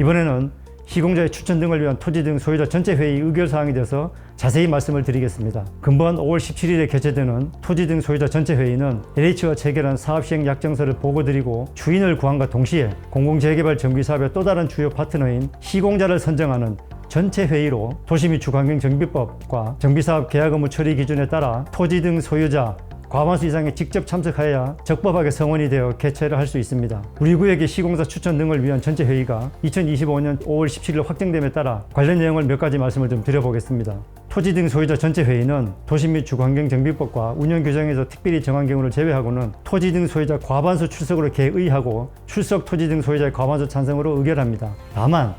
이번에는 시공자의 추천 등을 위한 토지 등 소유자 전체 회의 의결 사항에 대해서 자세히 말씀을 드리겠습니다. 금번 5월 17일에 개최되는 토지 등 소유자 전체 회의는 LH와 체결한 사업 시행 약정서를 보고드리고 주인을 구함과 동시에 공공재개발 정비 사업의 또 다른 주요 파트너인 시공자를 선정하는 전체 회의로 도시 및 주관경정비법과 정비사업 계약 의무 처리 기준에 따라 토지 등 소유자 과반수 이상이 직접 참석하여야 적법하게 성원이 되어 개최를 할 수 있습니다. 우리 구역의 시공사 추천 등을 위한 전체 회의가 2025년 5월 17일 확정됨에 따라 관련 내용을 몇 가지 말씀을 좀 드려보겠습니다. 토지 등 소유자 전체 회의는 도시 및 주관경정비법과 운영 규정에서 특별히 정한 경우를 제외하고는 토지 등 소유자 과반수 출석으로 개의하고 출석 토지 등 소유자의 과반수 찬성으로 의결합니다. 다만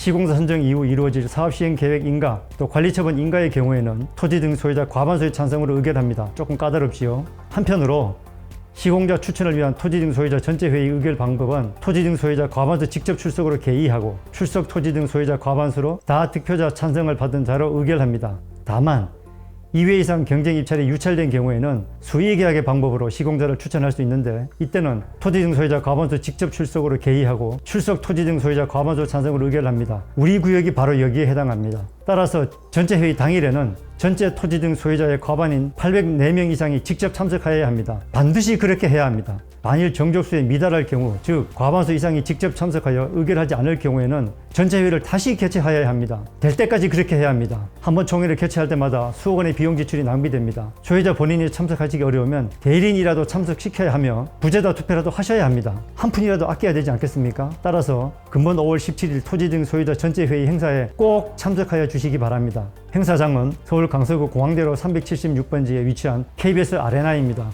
시공사 선정 이후 이루어질 사업 시행 계획 인가 또 관리 처분 인가의 경우에는 토지 등 소유자 과반수의 찬성으로 의결합니다. 조금 까다롭지요. 한편으로 시공자 추천을 위한 토지 등 소유자 전체 회의 의결 방법은 토지 등 소유자 과반수 직접 출석으로 개의하고 출석 토지 등 소유자 과반수로 다 득표자 찬성을 받은 자로 의결합니다. 다만 2회 이상 경쟁 입찰이 유찰된 경우에는 수의 계약의 방법으로 시공자를 추천할 수 있는데 이때는 토지 등 소유자 과반수 직접 출석으로 개의하고 출석 토지 등 소유자 과반수 찬성으로 의결합니다. 우리 구역이 바로 여기에 해당합니다. 따라서 전체 회의 당일에는 전체 토지 등 소유자의 과반인 804명 이상이 직접 참석하여야 합니다. 반드시 그렇게 해야 합니다. 만일 정족수에 미달할 경우, 즉 과반수 이상이 직접 참석하여 의결하지 않을 경우에는 전체 회의를 다시 개최하여야 합니다. 될 때까지 그렇게 해야 합니다. 한 번 총회를 개최할 때마다 수억 원의 비용 지출이 낭비됩니다. 소유자 본인이 참석하시기 어려우면 대리인이라도 참석시켜야 하며 부재다 투표라도 하셔야 합니다. 한 푼이라도 아껴야 되지 않겠습니까? 따라서 금번 5월 17일 토지 등 소유자 전체 회의 행사에 꼭 참석하여 주시기 바랍니다. 행사장은 서울 강서구 공항대로 376번지에 위치한 KBS 아레나입니다.